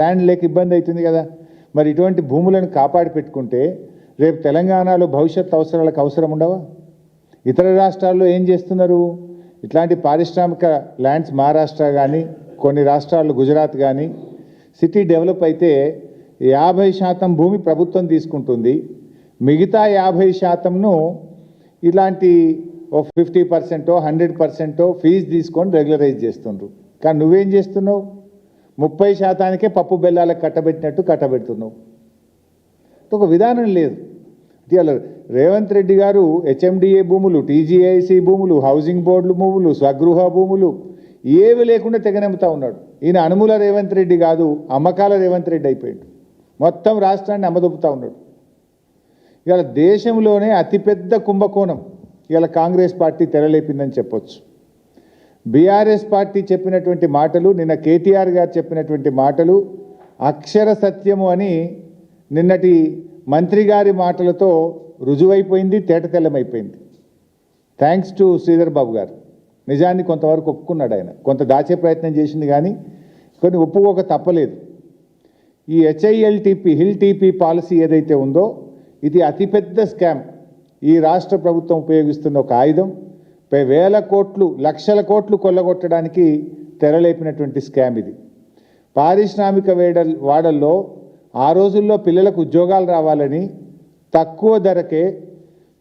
Land లేక ఇబ్బంది అవుతుంది కదా. మరి ఇటువంటి భూములను కాపాడి పెట్టుకుంటే రేపు తెలంగాణలో భవిష్యత్ అవసరాలకు అవసరం ఉండవా? ఇతర రాష్ట్రాల్లో ఏం చేస్తున్నారు? ఇట్లాంటి పారిశ్రామిక ల్యాండ్స్ మహారాష్ట్ర కానీ కొన్ని రాష్ట్రాలు గుజరాత్ కానీ సిటీ డెవలప్ అయితే యాభై శాతం భూమి ప్రభుత్వం తీసుకుంటుంది. మిగతా యాభై శాతంను ఇలాంటి ఓ ఫిఫ్టీ పర్సెంటో హండ్రెడ్ పర్సెంటో ఫీజు తీసుకొని రెగ్యులరైజ్ చేస్తుండ్రు. కానీ నువ్వేం చేస్తున్నావు? ముప్పై శాతానికే పప్పు బెల్లాలకు కట్టబెట్టినట్టు కట్టబెడుతున్నావు. ఒక విధానం లేదు. ఇవాళ రేవంత్ రెడ్డి గారు హెచ్ఎండిఏ భూములు టీజీఐసి భూములు హౌసింగ్ బోర్డులు భూములు స్వగృహ భూములు ఏవి లేకుండా తెగనెమ్ముతా ఉన్నాడు. ఈయన అనుముల రేవంత్ రెడ్డి కాదు అమ్మకాల రేవంత్ రెడ్డి అయిపోయాడు. మొత్తం రాష్ట్రాన్ని అమ్మదొప్పుతా ఉన్నాడు. ఇవాళ దేశంలోనే అతిపెద్ద కుంభకోణం. ఇవాళ కాంగ్రెస్ పార్టీ తెరలేపిందని చెప్పొచ్చు. బీఆర్ఎస్ పార్టీ చెప్పినటువంటి మాటలు నిన్న కేటీఆర్ గారు చెప్పినటువంటి మాటలు అక్షర సత్యము అని నిన్నటి మంత్రి గారి మాటలతో రుజువైపోయింది తేటతెల్లమైపోయింది. థ్యాంక్స్ టు శ్రీధర్ బాబు గారు. నిజాన్ని కొంతవరకు ఒప్పుకున్నాడు ఆయన. కొంత దాచే ప్రయత్నం చేసింది కానీ కొన్ని ఒప్పుకోక తప్పలేదు. ఈ హెచ్ఐఎల్టీపీ హిల్ టీపీ పాలసీ ఏదైతే ఉందో ఇది అతిపెద్ద స్కామ్. ఈ రాష్ట్ర ప్రభుత్వం ఉపయోగిస్తున్న ఒక ఆయుధం. వేల కోట్లు లక్షల కోట్లు కొల్లగొట్టడానికి తెరలేపినటువంటి స్కామ్ ఇది. పారిశ్రామిక వేడ వాడల్లో ఆ రోజుల్లో పిల్లలకు ఉద్యోగాలు రావాలని తక్కువ ధరకే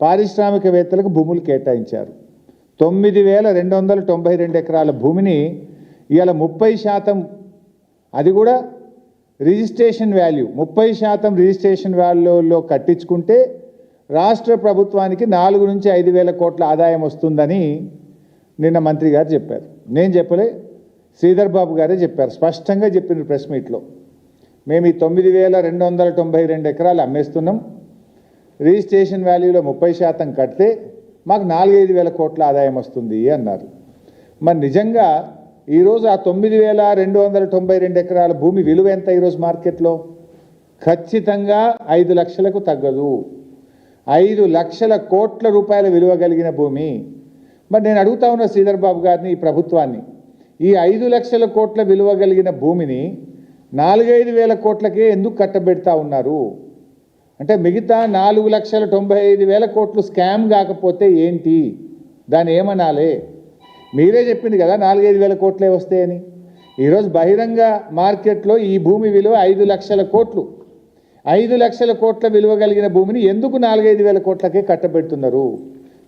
పారిశ్రామికవేత్తలకు భూములు కేటాయించారు. తొమ్మిది వేల రెండు వందల తొంభై రెండు ఎకరాల భూమిని ఇవాళ ముప్పై శాతం అది కూడా రిజిస్ట్రేషన్ వాల్యూ ముప్పై శాతం రిజిస్ట్రేషన్ వాల్యూలో కట్టించుకుంటే రాష్ట్ర ప్రభుత్వానికి నాలుగు నుంచి ఐదు వేల కోట్ల ఆదాయం వస్తుందని నిన్న మంత్రి గారు చెప్పారు. నేను చెప్పలే శ్రీధర్ బాబు గారే చెప్పారు. స్పష్టంగా చెప్పిన ప్రెస్ మీట్లో మేము ఈ తొమ్మిది వేల రెండు వందల తొంభై రెండు ఎకరాలు అమ్మేస్తున్నాం. రిజిస్ట్రేషన్ వాల్యూలో ముప్పై శాతం కడితే మాకు నాలుగైదు వేల కోట్ల ఆదాయం వస్తుంది అన్నారు. మరి నిజంగా ఈరోజు ఆ తొమ్మిది వేల రెండు వందల తొంభై రెండు ఎకరాల భూమి విలువ ఎంత ఈరోజు మార్కెట్లో? ఖచ్చితంగా ఐదు లక్షలకు తగ్గదు. ఐదు లక్షల కోట్ల రూపాయల విలువ కలిగిన భూమి. మరి నేను అడుగుతా ఉన్న శ్రీధర్ బాబు గారిని ఈ ప్రభుత్వాన్ని. ఈ ఐదు లక్షల కోట్ల విలువ కలిగిన భూమిని నాలుగైదు వేల కోట్లకే ఎందుకు కట్టబెడతా ఉన్నారు? అంటే మిగతా నాలుగు లక్షల తొంభై ఐదు వేల కోట్లు స్కామ్ కాకపోతే ఏంటి? దాన్ని ఏమనాలే? మీరే చెప్పింది కదా నాలుగైదు వేల కోట్లే వస్తాయని. ఈరోజు బహిరంగ మార్కెట్లో ఈ భూమి విలువ ఐదు లక్షల కోట్లు. ఐదు లక్షల కోట్ల విలువ కలిగిన భూమిని ఎందుకు నాలుగైదు వేల కోట్లకే కట్టబెడుతున్నారు?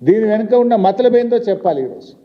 దీని వెనుక ఉన్న మతలబేందో చెప్పాలి ఈరోజు.